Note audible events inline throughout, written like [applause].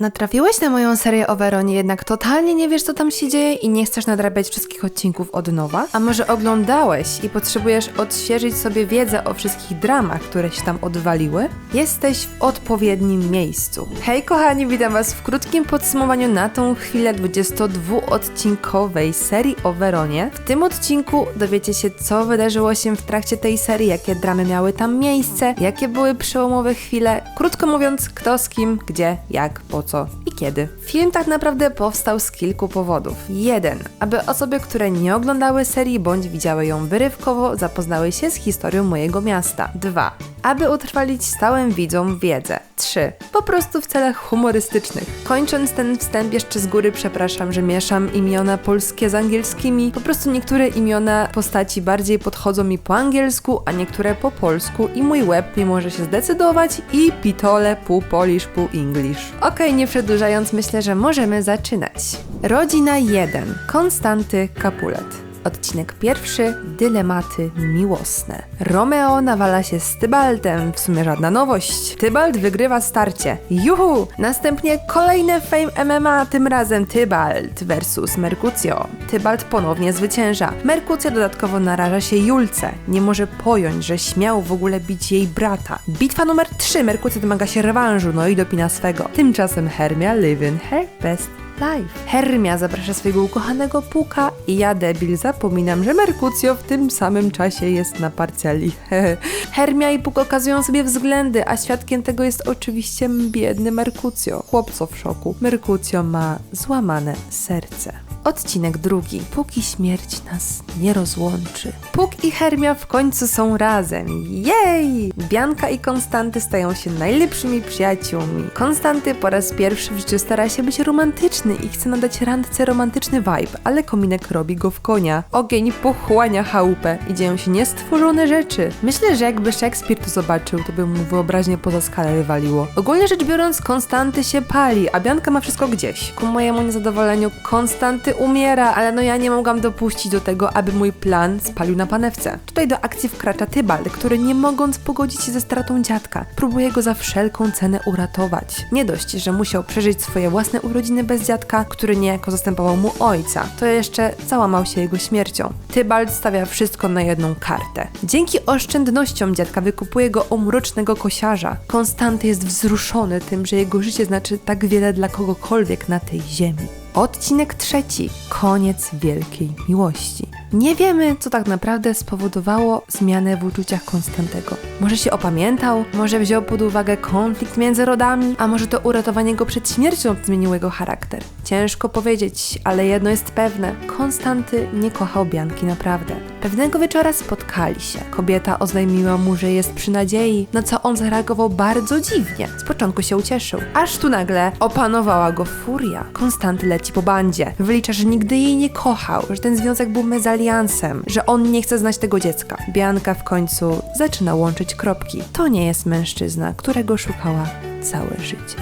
Natrafiłeś na moją serię o Weronie, jednak totalnie nie wiesz, co tam się dzieje i nie chcesz nadrabiać wszystkich odcinków od nowa? A może oglądałeś i potrzebujesz odświeżyć sobie wiedzę o wszystkich dramach, które się tam odwaliły? Jesteś w odpowiednim miejscu. Hej kochani, witam was w krótkim podsumowaniu na tą chwilę 22-odcinkowej serii o Weronie. W tym odcinku dowiecie się, co wydarzyło się w trakcie tej serii, jakie dramy miały tam miejsce, jakie były przełomowe chwile. Krótko mówiąc, kto z kim, gdzie, jak, po co i kiedy. Film tak naprawdę powstał z kilku powodów. Jeden, aby osoby, które nie oglądały serii bądź widziały ją wyrywkowo, zapoznały się z historią mojego miasta. Dwa, aby utrwalić stałym widzom wiedzę. 3. Po prostu w celach humorystycznych. Kończąc ten wstęp jeszcze z góry przepraszam, że mieszam imiona polskie z angielskimi. Po prostu niektóre imiona postaci bardziej podchodzą mi po angielsku, a niektóre po polsku i mój web nie może się zdecydować i pitole pół polish, pół english. Okej, nie przedłużając, myślę, że możemy zaczynać. Rodzina 1. Konstanty Kapulet. Odcinek pierwszy Dylematy miłosne. Romeo nawala się z Tybaltem, w sumie żadna nowość. Tybalt wygrywa starcie. Juhu! Następnie kolejne Fame MMA, tym razem Tybalt versus Mercutio. Tybalt ponownie zwycięża. Mercutio dodatkowo naraża się Julce. Nie może pojąć, że śmiał w ogóle bić jej brata. Bitwa numer 3. Mercutio domaga się rewanżu, no i dopina swego. Tymczasem Hermia live in her best live. Hermia zaprasza swojego ukochanego Puka i ja, debil, zapominam, że Merkucjo w tym samym czasie jest na parceli. [laughs] Hermia i Puk okazują sobie względy, a świadkiem tego jest oczywiście biedny Merkucjo. Chłopco w szoku. Merkucjo ma złamane serce. Odcinek drugi. Póki śmierć nas nie rozłączy. Puk i Hermia w końcu są razem. Jej! Bianka i Konstanty stają się najlepszymi przyjaciółmi. Konstanty po raz pierwszy w życiu stara się być romantyczny i chce nadać randce romantyczny vibe, ale kominek robi go w konia. Ogień pochłania chałupę i dzieją się niestworzone rzeczy. Myślę, że jakby Szekspir to zobaczył, to by mu wyobraźnię poza skalę wywaliło. Ogólnie rzecz biorąc, Konstanty się pali, a Bianka ma wszystko gdzieś. Ku mojemu niezadowoleniu Konstanty umiera, ale no ja nie mogłam dopuścić do tego, aby mój plan spalił na panewce. Tutaj do akcji wkracza Tybalt, który nie mogąc pogodzić się ze stratą dziadka, próbuje go za wszelką cenę uratować. Nie dość, że musiał przeżyć swoje własne urodziny bez dziadka, który niejako zastępował mu ojca, to jeszcze załamał się jego śmiercią. Tybalt stawia wszystko na jedną kartę. Dzięki oszczędnościom dziadka wykupuje go o mrocznego kosiarza. Konstanty jest wzruszony tym, że jego życie znaczy tak wiele dla kogokolwiek na tej ziemi. Odcinek trzeci. Koniec wielkiej miłości. Nie wiemy, co tak naprawdę spowodowało zmianę w uczuciach Konstantego. Może się opamiętał, może wziął pod uwagę konflikt między rodami, a może to uratowanie go przed śmiercią zmieniło jego charakter. Ciężko powiedzieć, ale jedno jest pewne: Konstanty nie kochał Bianki naprawdę. Pewnego wieczora spotkali się. Kobieta oznajmiła mu, że jest przy nadziei, na co on zareagował bardzo dziwnie. Z początku się ucieszył, aż tu nagle opanowała go furia. Konstanty leci po bandzie. Wylicza, że nigdy jej nie kochał, że ten związek był mezaliansem, że on nie chce znać tego dziecka. Bianka w końcu zaczyna łączyć kropki. To nie jest mężczyzna, którego szukała całe życie.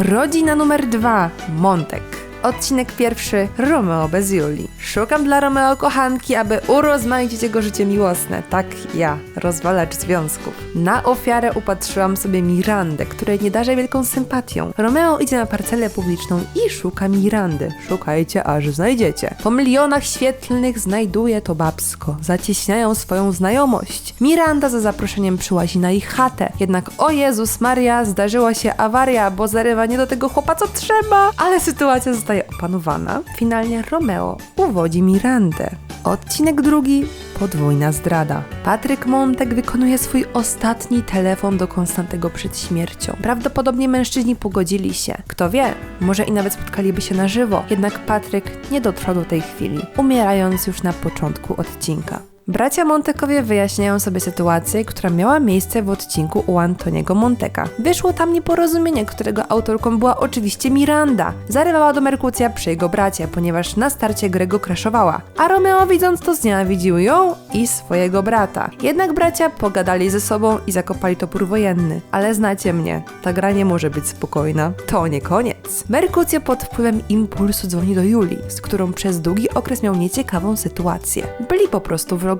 Rodzina numer dwa. Montek. Odcinek pierwszy Romeo bez Julii. Szukam dla Romeo kochanki, aby urozmaicić jego życie miłosne. Tak ja, rozwalacz związków. Na ofiarę upatrzyłam sobie Mirandę, której nie darzę wielką sympatią. Romeo idzie na parcelę publiczną i szuka Mirandy. Szukajcie, aż znajdziecie. Po milionach świetlnych znajduje to babsko. Zacieśniają swoją znajomość. Miranda za zaproszeniem przyłazi na ich chatę. Jednak o Jezus Maria, zdarzyła się awaria, bo zarywa nie do tego chłopa co trzeba. Ale sytuacja zostaje opanowana. Finalnie Romeo uwodzi Mirandę. Odcinek drugi. Podwójna zdrada. Patryk Montek wykonuje swój ostatni telefon do Konstantego przed śmiercią. Prawdopodobnie mężczyźni pogodzili się. Kto wie, może i nawet spotkaliby się na żywo. Jednak Patryk nie dotrwał do tej chwili, umierając już na początku odcinka. Bracia Montekowie wyjaśniają sobie sytuację, która miała miejsce w odcinku u Antoniego Monteka. Wyszło tam nieporozumienie, którego autorką była oczywiście Miranda. Zarywała do Merkucja przy jego bracie, ponieważ na starcie Grego kraszowała, a Romeo widząc to znienawidził ją i swojego brata. Jednak bracia pogadali ze sobą i zakopali topór wojenny. Ale znacie mnie, ta gra nie może być spokojna. To nie koniec. Merkucja pod wpływem impulsu dzwoni do Julii, z którą przez długi okres miał nieciekawą sytuację. Byli po prostu wrogami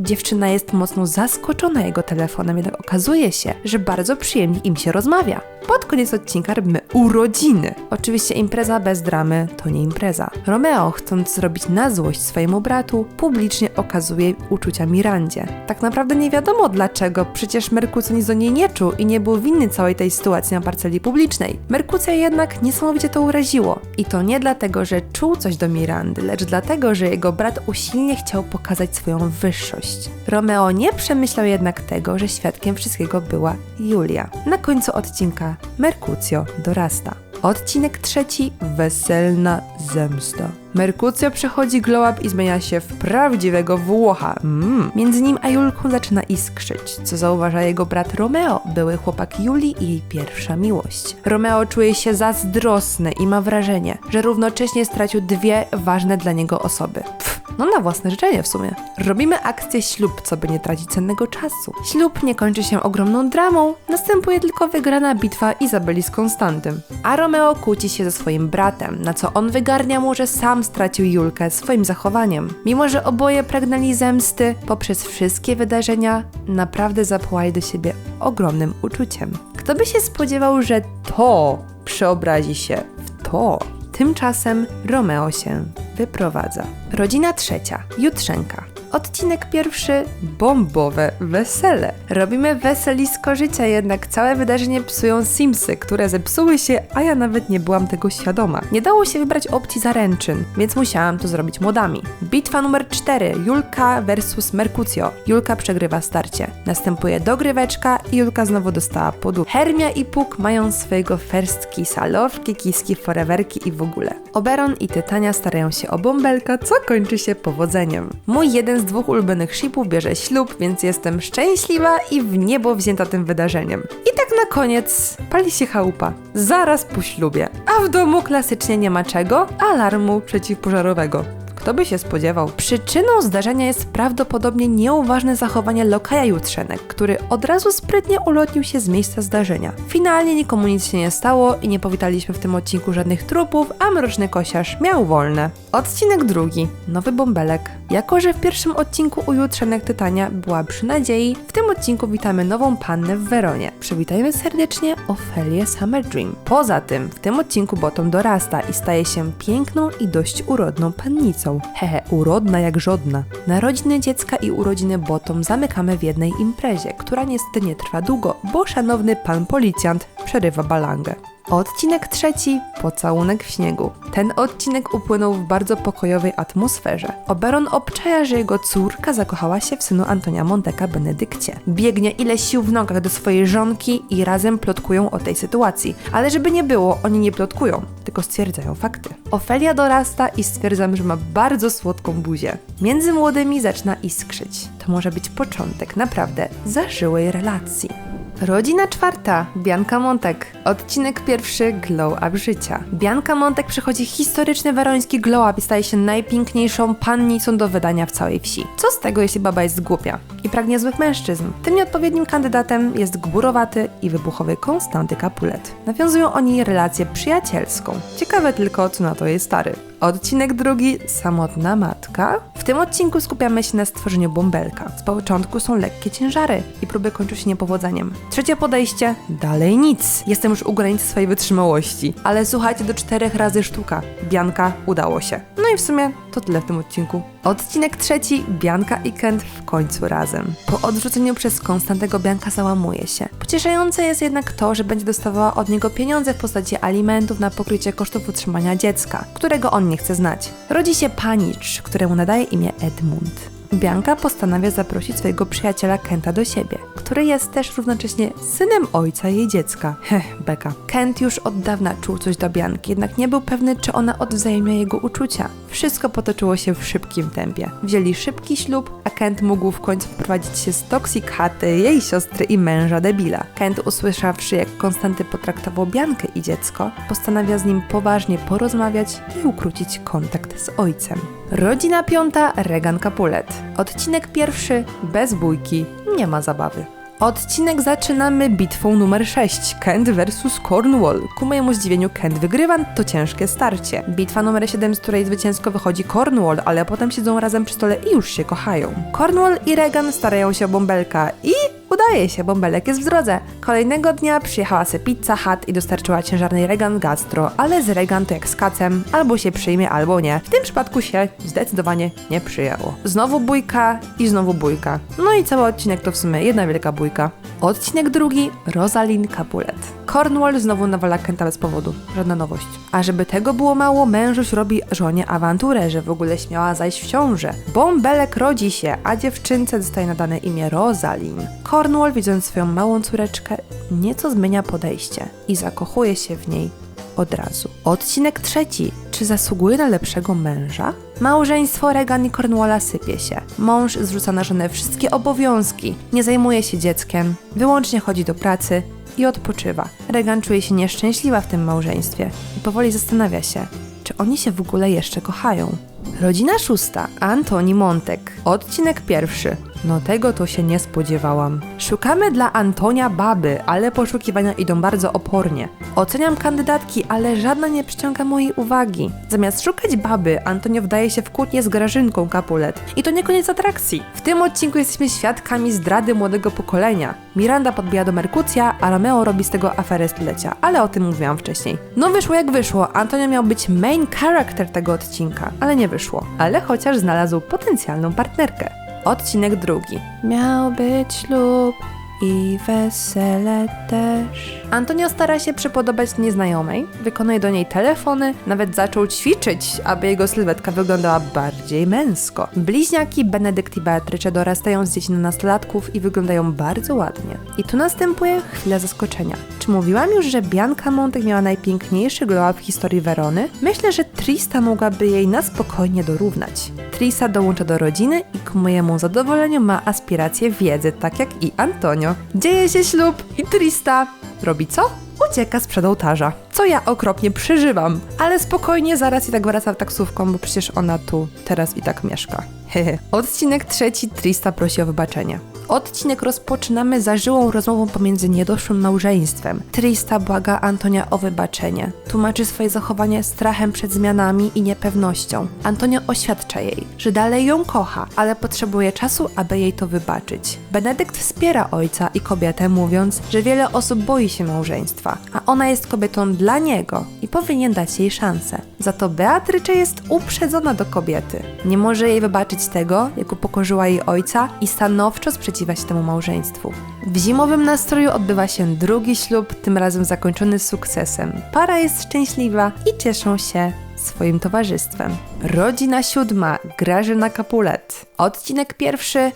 Dziewczyna jest mocno zaskoczona jego telefonem, jednak okazuje się, że bardzo przyjemnie im się rozmawia. Pod koniec odcinka robimy urodziny. Oczywiście impreza bez dramy to nie impreza. Romeo, chcąc zrobić na złość swojemu bratu, publicznie okazuje uczucia Mirandzie. Tak naprawdę nie wiadomo dlaczego, przecież Merkucjo nic do niej nie czuł i nie był winny całej tej sytuacji na parceli publicznej. Merkucja jednak niesamowicie to uraziło. I to nie dlatego, że czuł coś do Mirandy, lecz dlatego, że jego brat usilnie chciał pokazać swoją wyższość. Romeo nie przemyślał jednak tego, że świadkiem wszystkiego była Julia. Na końcu odcinka Merkucjo dorasta. Odcinek trzeci Weselna zemsta. Merkucjo przechodzi glow up i zmienia się w prawdziwego Włocha. Mm. Między nim a Julką zaczyna iskrzyć, co zauważa jego brat Romeo, były chłopak Julii i jej pierwsza miłość. Romeo czuje się zazdrosny i ma wrażenie, że równocześnie stracił dwie ważne dla niego osoby. Pff, no na własne życzenie w sumie. Robimy akcję ślub, co by nie tracić cennego czasu. Ślub nie kończy się ogromną dramą, następuje tylko wygrana bitwa Izabeli z Konstantym. A Romeo kłóci się ze swoim bratem, na co on wygarnia mu, że sam stracił Julkę swoim zachowaniem. Mimo, że oboje pragnęli zemsty, poprzez wszystkie wydarzenia naprawdę zapłali do siebie ogromnym uczuciem. Kto by się spodziewał, że to przeobrazi się w to? Tymczasem Romeo się wyprowadza. Rodzina trzecia, Jutrzenka. Odcinek pierwszy bombowe wesele. Robimy weselisko życia, jednak całe wydarzenie psują Simsy, które zepsuły się, a ja nawet nie byłam tego świadoma. Nie dało się wybrać opcji zaręczyn, więc musiałam to zrobić modami. Bitwa numer 4. Julka versus Merkucjo. Julka przegrywa starcie. Następuje dogryweczka i Julka znowu dostała podu. Hermia i Puk mają swojego first kissa, lowki, kiski, foreverki i w ogóle. Oberon i Tytania starają się o bąbelka, co kończy się powodzeniem. Mój jeden z dwóch ulubionych shipów bierze ślub, więc jestem szczęśliwa i w niebo wzięta tym wydarzeniem. I tak na koniec pali się chałupa. Zaraz po ślubie. A w domu klasycznie nie ma czego? Alarmu przeciwpożarowego. Kto by się spodziewał? Przyczyną zdarzenia jest prawdopodobnie nieuważne zachowanie lokaja Jutrzenek, który od razu sprytnie ulotnił się z miejsca zdarzenia. Finalnie nikomu nic się nie stało i nie powitaliśmy w tym odcinku żadnych trupów, a mroczny kosiarz miał wolne. Odcinek drugi. Nowy bąbelek. Jako, że w pierwszym odcinku u Jutrzenek Tytania była przy nadziei, w tym odcinku witamy nową pannę w Weronie. Przywitajmy serdecznie Ofelię Summer Dream. Poza tym, w tym odcinku Bottom dorasta i staje się piękną i dość urodną pannicą. Hehe, urodna jak żodna. Narodziny dziecka i urodziny Bottom zamykamy w jednej imprezie, która niestety nie trwa długo, bo szanowny pan policjant przerywa balangę. Odcinek trzeci Pocałunek w śniegu. Ten odcinek upłynął w bardzo pokojowej atmosferze. Oberon obczaja, że jego córka zakochała się w synu Antonia Monteka Benedykcie. Biegnie ile sił w nogach do swojej żonki i razem plotkują o tej sytuacji. Ale żeby nie było, oni nie plotkują, tylko stwierdzają fakty. Ofelia dorasta i stwierdzam, że ma bardzo słodką buzię. Między młodymi zaczyna iskrzyć. To może być początek naprawdę zażyłej relacji. Rodzina czwarta, Bianka Montek. Odcinek pierwszy, glow up życia. Bianka Montek przychodzi historyczny weroński glow up i staje się najpiękniejszą pannicą do wydania w całej wsi. Co z tego, jeśli baba jest głupia i pragnie złych mężczyzn? Tym nieodpowiednim kandydatem jest gburowaty i wybuchowy Konstanty Capulet. Nawiązują oni relację przyjacielską. Ciekawe tylko, co na to jej stary. Odcinek drugi Samotna matka. W tym odcinku skupiamy się na stworzeniu bąbelka. Z początku są lekkie ciężary i próby kończą się niepowodzeniem. Trzecie podejście dalej nic. Jestem już u granicy swojej wytrzymałości. Ale słuchajcie, do czterech razy sztuka. Bianka udało się. No i w sumie to tyle w tym odcinku. Odcinek trzeci Bianka i Kent w końcu razem. Po odrzuceniu przez Konstantego Bianka załamuje się. Pocieszające jest jednak to, że będzie dostawała od niego pieniądze w postaci alimentów na pokrycie kosztów utrzymania dziecka, którego on nie chce znać. Rodzi się panicz, któremu nadaje imię Edmund. Bianka postanawia zaprosić swojego przyjaciela Kenta do siebie, który jest też równocześnie synem ojca jej dziecka. Heh, beka. Kent już od dawna czuł coś do Bianki, jednak nie był pewny, czy ona odwzajemnia jego uczucia. Wszystko potoczyło się w szybkim tempie. Wzięli szybki ślub, a Kent mógł w końcu wprowadzić się z toksik chaty jej siostry i męża debila. Kent usłyszawszy, jak Konstanty potraktował Biankę i dziecko, postanawia z nim poważnie porozmawiać i ukrócić kontakt z ojcem. Rodzina piąta Regan Capulet. Odcinek pierwszy bez bójki, nie ma zabawy. Odcinek zaczynamy bitwą numer 6. Kent vs Cornwall. Ku mojemu zdziwieniu Kent wygrywa to ciężkie starcie. Bitwa numer 7, z której zwycięsko wychodzi Cornwall, ale potem siedzą razem przy stole i już się kochają. Cornwall i Regan starają się o bąbelka i Udaje się, bąbelek jest w drodze. Kolejnego dnia przyjechała se Pizza Hut i dostarczyła ciężarnej Regan Gastro, ale z Regan to jak z kacem, albo się przyjmie, albo nie. W tym przypadku się zdecydowanie nie przyjęło. Znowu bójka i znowu bójka. No i cały odcinek to w sumie jedna wielka bójka. Odcinek drugi, Rosalind Capulet. Cornwall znowu nawala Kenta bez powodu. Żadna nowość. A żeby tego było mało, mężuś robi żonie awanturę, że w ogóle śmiała zajść w ciążę. Bąbelek rodzi się, a dziewczynce dostaje nadane imię Rosalind. Cornwall, widząc swoją małą córeczkę, nieco zmienia podejście i zakochuje się w niej od razu. Odcinek trzeci. Czy zasługuje na lepszego męża? Małżeństwo Regan i Cornwalla sypie się. Mąż zrzuca na żonę wszystkie obowiązki, nie zajmuje się dzieckiem, wyłącznie chodzi do pracy i odpoczywa. Regan czuje się nieszczęśliwa w tym małżeństwie i powoli zastanawia się, czy oni się w ogóle jeszcze kochają. Rodzina szósta, Antoni Montek. Odcinek pierwszy. No tego to się nie spodziewałam. Szukamy dla Antonia baby, ale poszukiwania idą bardzo opornie. Oceniam kandydatki, ale żadna nie przyciąga mojej uwagi. Zamiast szukać baby, Antonio wdaje się w kłótnię z Grażynką Capulet. I to nie koniec atrakcji. W tym odcinku jesteśmy świadkami zdrady młodego pokolenia. Miranda podbija do Merkucja, a Romeo robi z tego aferę stulecia, ale o tym mówiłam wcześniej. No wyszło jak wyszło, Antonio miał być main character tego odcinka, ale nie wyszło. Ale chociaż znalazł potencjalną partnerkę. Odcinek drugi. Miał być ślub i wesele też. Antonio stara się przypodobać nieznajomej, wykonuje do niej telefony, nawet zaczął ćwiczyć, aby jego sylwetka wyglądała bardziej męsko. Bliźniaki Benedykt i Beatrice dorastają z dzieci na nastolatków i wyglądają bardzo ładnie. I tu następuje chwila zaskoczenia. Czy mówiłam już, że Bianca Montek miała najpiękniejszy glow w historii Werony? Myślę, że Trista mogłaby jej na spokojnie dorównać. Trista dołącza do rodziny i ku mojemu zadowoleniu ma aspiracje wiedzy, tak jak i Antonio. Dzieje się ślub i Trista robi co? Ucieka sprzed ołtarza. Co ja okropnie przeżywam. Ale spokojnie, zaraz i tak wraca taksówką, bo przecież ona tu teraz i tak mieszka. Hehe. Odcinek trzeci Trista prosi o wybaczenie. Odcinek rozpoczynamy zażyłą rozmową pomiędzy niedoszłym małżeństwem. Trista błaga Antonia o wybaczenie. Tłumaczy swoje zachowanie strachem przed zmianami i niepewnością. Antonio oświadcza jej, że dalej ją kocha, ale potrzebuje czasu, aby jej to wybaczyć. Benedykt wspiera ojca i kobietę, mówiąc, że wiele osób boi się małżeństwa, a ona jest kobietą dla niego i powinien dać jej szansę. Za to Beatrycze jest uprzedzona do kobiety. Nie może jej wybaczyć tego, jak upokorzyła jej ojca i stanowczo sprzeciwia się temu małżeństwu. W zimowym nastroju odbywa się drugi ślub, tym razem zakończony sukcesem. Para jest szczęśliwa i cieszą się swoim towarzystwem. Rodzina siódma, Grażyna Kapulet. Odcinek pierwszy,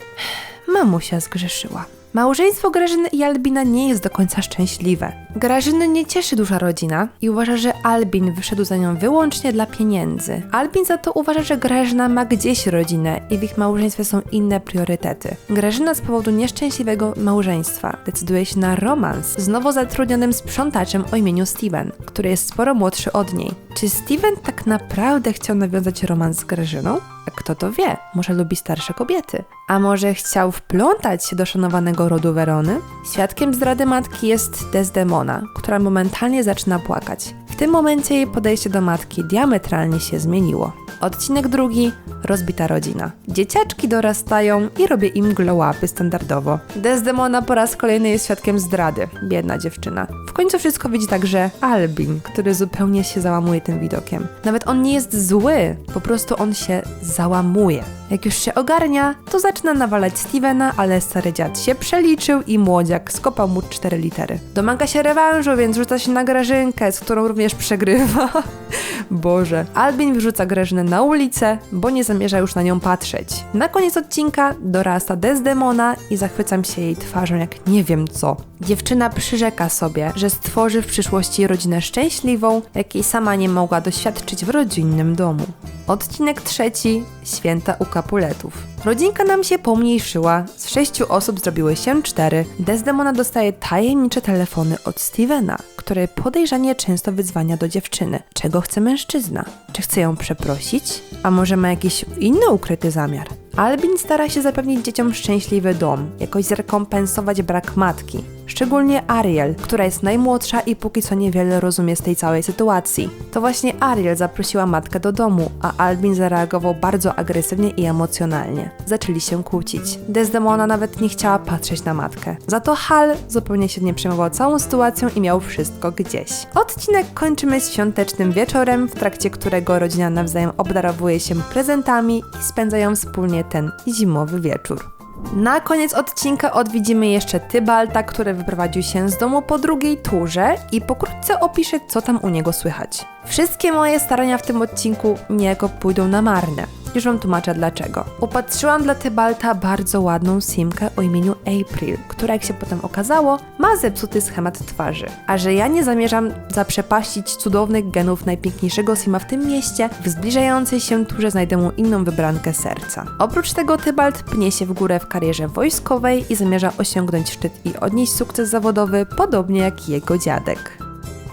mamusia zgrzeszyła. Małżeństwo Grażyny i Albina nie jest do końca szczęśliwe. Grażyny nie cieszy duża rodzina i uważa, że Albin wyszedł za nią wyłącznie dla pieniędzy. Albin za to uważa, że Grażyna ma gdzieś rodzinę i w ich małżeństwie są inne priorytety. Grażyna z powodu nieszczęśliwego małżeństwa decyduje się na romans z nowo zatrudnionym sprzątaczem o imieniu Steven, który jest sporo młodszy od niej. Czy Steven tak naprawdę chciał nawiązać romans z Grażyną? Kto to wie? Może lubi starsze kobiety? A może chciał wplątać się do szanowanego rodu Werony? Świadkiem zdrady matki jest Desdemona, która momentalnie zaczyna płakać. Tym momencie jej podejście do matki diametralnie się zmieniło. Odcinek drugi rozbita rodzina. Dzieciaczki dorastają i robię im glow-upy standardowo. Desdemona po raz kolejny jest świadkiem zdrady. Biedna dziewczyna. W końcu wszystko widzi także Albin, który zupełnie się załamuje tym widokiem. Nawet on nie jest zły, po prostu on się załamuje. Jak już się ogarnia, to zaczyna nawalać Stevena, ale stary dziad się przeliczył i młodziak skopał mu cztery litery. Domaga się rewanżu, więc rzuca się na Grażynkę, z którą również przegrywa. [laughs] Boże. Albin wyrzuca Grażynę na ulicę, bo nie zamierza już na nią patrzeć. Na koniec odcinka dorasta Desdemona i zachwycam się jej twarzą jak nie wiem co. Dziewczyna przyrzeka sobie, że stworzy w przyszłości rodzinę szczęśliwą, jakiej sama nie mogła doświadczyć w rodzinnym domu. Odcinek trzeci. Święta u Kapuletów. Rodzinka nam się pomniejszyła, z sześciu osób zrobiły się cztery. Desdemona dostaje tajemnicze telefony od Stevena, który podejrzanie często wyzwania do dziewczyny. Czego chce mężczyzna? Czy chce ją przeprosić? A może ma jakiś inny ukryty zamiar? Albin stara się zapewnić dzieciom szczęśliwy dom, jakoś zrekompensować brak matki. Szczególnie Ariel, która jest najmłodsza i póki co niewiele rozumie z tej całej sytuacji. To właśnie Ariel zaprosiła matkę do domu, a Albin zareagował bardzo agresywnie i emocjonalnie. Zaczęli się kłócić. Desdemona nawet nie chciała patrzeć na matkę. Za to Hal zupełnie się nie przejmował całą sytuacją i miał wszystko gdzieś. Odcinek kończymy świątecznym wieczorem, w trakcie którego rodzina nawzajem obdarowuje się prezentami i spędzają wspólnie ten zimowy wieczór. Na koniec odcinka odwiedzimy jeszcze Tybalta, który wyprowadził się z domu po drugiej turze i pokrótce opiszę, co tam u niego słychać. Wszystkie moje starania w tym odcinku niejako pójdą na marne. Już wam tłumaczę dlaczego. Upatrzyłam dla Tybalta bardzo ładną simkę o imieniu April, która jak się potem okazało, ma zepsuty schemat twarzy. A że ja nie zamierzam zaprzepaścić cudownych genów najpiękniejszego sima w tym mieście, w zbliżającej się turze znajdę mu inną wybrankę serca. Oprócz tego Tybalt pnie się w górę w karierze wojskowej i zamierza osiągnąć szczyt i odnieść sukces zawodowy, podobnie jak jego dziadek.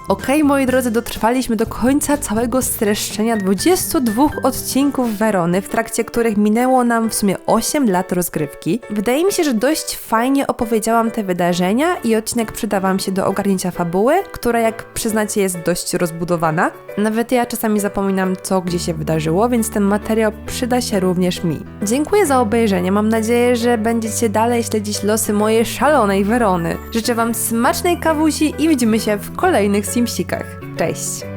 Okej, moi drodzy, dotrwaliśmy do końca całego streszczenia 22 odcinków Werony, w trakcie których minęło nam w sumie 8 lat rozgrywki. Wydaje mi się, że dość fajnie opowiedziałam te wydarzenia i odcinek przyda Wam się do ogarnięcia fabuły, która jak przyznacie jest dość rozbudowana. Nawet ja czasami zapominam co gdzie się wydarzyło, więc ten materiał przyda się również mi. Dziękuję za obejrzenie, mam nadzieję, że będziecie dalej śledzić losy mojej szalonej Werony. Życzę Wam smacznej kawusi i widzimy się w kolejnych simsikach. Cześć!